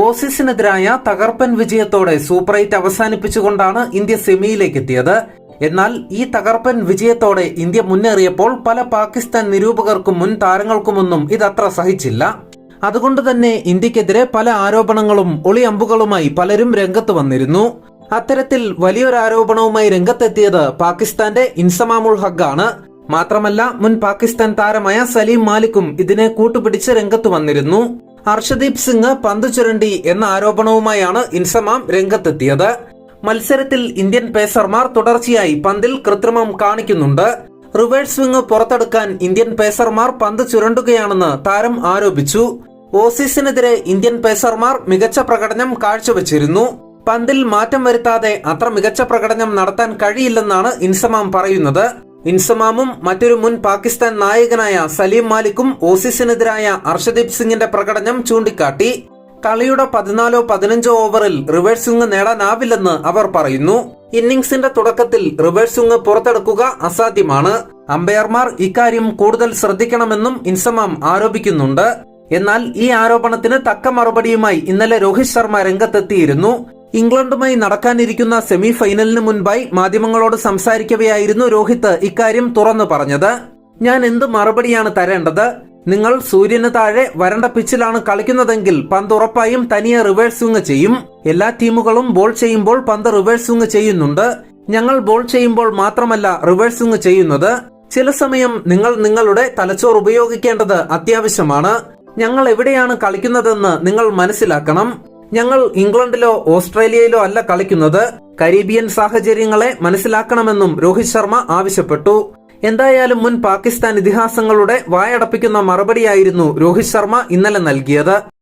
ഓസീസിനെതിരായ തകർപ്പൻ വിജയത്തോടെ super eight അവസാനിപ്പിച്ചുകൊണ്ടാണ് ഇന്ത്യ സെമിയിലേക്ക് എത്തിയത് എന്നാൽ ഈ തകർപ്പൻ വിജയത്തോടെ ഇന്ത്യ മുന്നേറിയപ്പോൾ പല പാകിസ്ഥാൻ നിരൂപകർക്കും മുൻ താരങ്ങൾക്കുമൊന്നും ഇതത്ര സഹിച്ചില്ല. അതുകൊണ്ട് തന്നെ ഇന്ത്യക്കെതിരെ പല ആരോപണങ്ങളും ഒളിയമ്പുകളുമായി പലരും രംഗത്ത് വന്നിരുന്നു. അത്തരത്തിൽ വലിയൊരു ആരോപണവുമായി രംഗത്തെത്തിയത് പാകിസ്ഥാന്റെ ഇൻസമാമുൾ ഹഗ്ഗാണ് മാത്രമല്ല മുൻ പാകിസ്ഥാൻ താരമായ സലീം മാലിക്കും ഇതിനെ കൂട്ടുപിടിച്ച് രംഗത്ത് വന്നിരുന്നു. ഹർഷദീപ് സിംഗ് പന്ത് ചുരണ്ടി എന്ന ആരോപണവുമായാണ് ഇൻസമാം രംഗത്തെത്തിയത്. മത്സരത്തിൽ ഇന്ത്യൻ പേസർമാർ തുടർച്ചയായി പന്തിൽ കൃത്രിമം കാണിക്കുന്നുണ്ട്. റിവേഴ്സ് സ്വിംഗ് പുറത്തെടുക്കാൻ ഇന്ത്യൻ പേസർമാർ പന്ത് ചുരണ്ടുകയാണെന്ന് താരം ആരോപിച്ചു. ഓസീസിനെതിരെ ഇന്ത്യൻ പേസർമാർ മികച്ച പ്രകടനം കാഴ്ചവെച്ചിരുന്നു. പന്തിൽ മാറ്റം വരുത്താതെ അത്ര മികച്ച പ്രകടനം നടത്താൻ കഴിയില്ലെന്നാണ് ഇൻസമാം പറയുന്നത്. ഇൻസമാമും മറ്റൊരു മുൻ പാകിസ്ഥാൻ നായകനായ സലീം മാലിക്കും ഓസീസിനെതിരായ അർഷദീപ് സിംഗിന്റെ പ്രകടനം ചൂണ്ടിക്കാട്ടി. കളിയുടെ പതിനാലോ പതിനഞ്ചോ ഓവറിൽ റിവേഴ്സ് സ്വിംഗ് നേടാനാവില്ലെന്ന് അവർ പറയുന്നു. ഇന്നിംഗ്സിന്റെ തുടക്കത്തിൽ റിവേഴ്സ് സ്വിംഗ് പുറത്തെടുക്കുക അസാധ്യമാണ്. അമ്പയർമാർ ഇക്കാര്യം കൂടുതൽ ശ്രദ്ധിക്കണമെന്നും ഇൻസമാം ആരോപിക്കുന്നുണ്ട്. എന്നാൽ ഈ ആരോപണത്തിന് തക്ക മറുപടിയുമായി ഇന്നലെ രോഹിത് ശർമ്മ രംഗത്തെത്തിയിരുന്നു. ഇംഗ്ലണ്ടുമായി നടക്കാനിരിക്കുന്ന സെമി ഫൈനലിന് മുൻപായി മാധ്യമങ്ങളോട് സംസാരിക്കവെയായിരുന്നു രോഹിത് ഇക്കാര്യം തുറന്നു പറഞ്ഞത്. ഞാൻ എന്ത് മറുപടിയാണ് തരേണ്ടത്? നിങ്ങൾ സൂര്യന് താഴെ വരണ്ട പിച്ചിലാണ് കളിക്കുന്നതെങ്കിൽ പന്ത് ഉറപ്പായും തനിയെ റിവേഴ്സ് സ്വിംഗ് ചെയ്യും. എല്ലാ ടീമുകളും ബോൾ ചെയ്യുമ്പോൾ പന്ത് റിവേഴ്സ് സ്വിംഗ് ചെയ്യുന്നുണ്ട്. ഞങ്ങൾ ബോൾ ചെയ്യുമ്പോൾ മാത്രമല്ല റിവേഴ്സ് സ്വിംഗ് ചെയ്യുന്നത്. ചില സമയം നിങ്ങൾ നിങ്ങളുടെ തലച്ചോർ ഉപയോഗിക്കേണ്ടത് അത്യാവശ്യമാണ്. ഞങ്ങൾ എവിടെയാണ് കളിക്കുന്നതെന്ന് നിങ്ങൾ മനസ്സിലാക്കണം. ഞങ്ങൾ ഇംഗ്ലണ്ടിലോ ഓസ്ട്രേലിയയിലോ അല്ല കളിക്കുന്നത്. കരീബിയൻ സാഹചര്യങ്ങളെ മനസ്സിലാക്കണമെന്നും രോഹിത് ശർമ്മ ആവശ്യപ്പെട്ടു. എന്തായാലും മുൻ പാകിസ്ഥാൻ ഇതിഹാസങ്ങളുടെ വായടപ്പിക്കുന്ന മറുപടിയായിരുന്നു രോഹിത് ശർമ്മ ഇന്നലെ നൽകിയത്.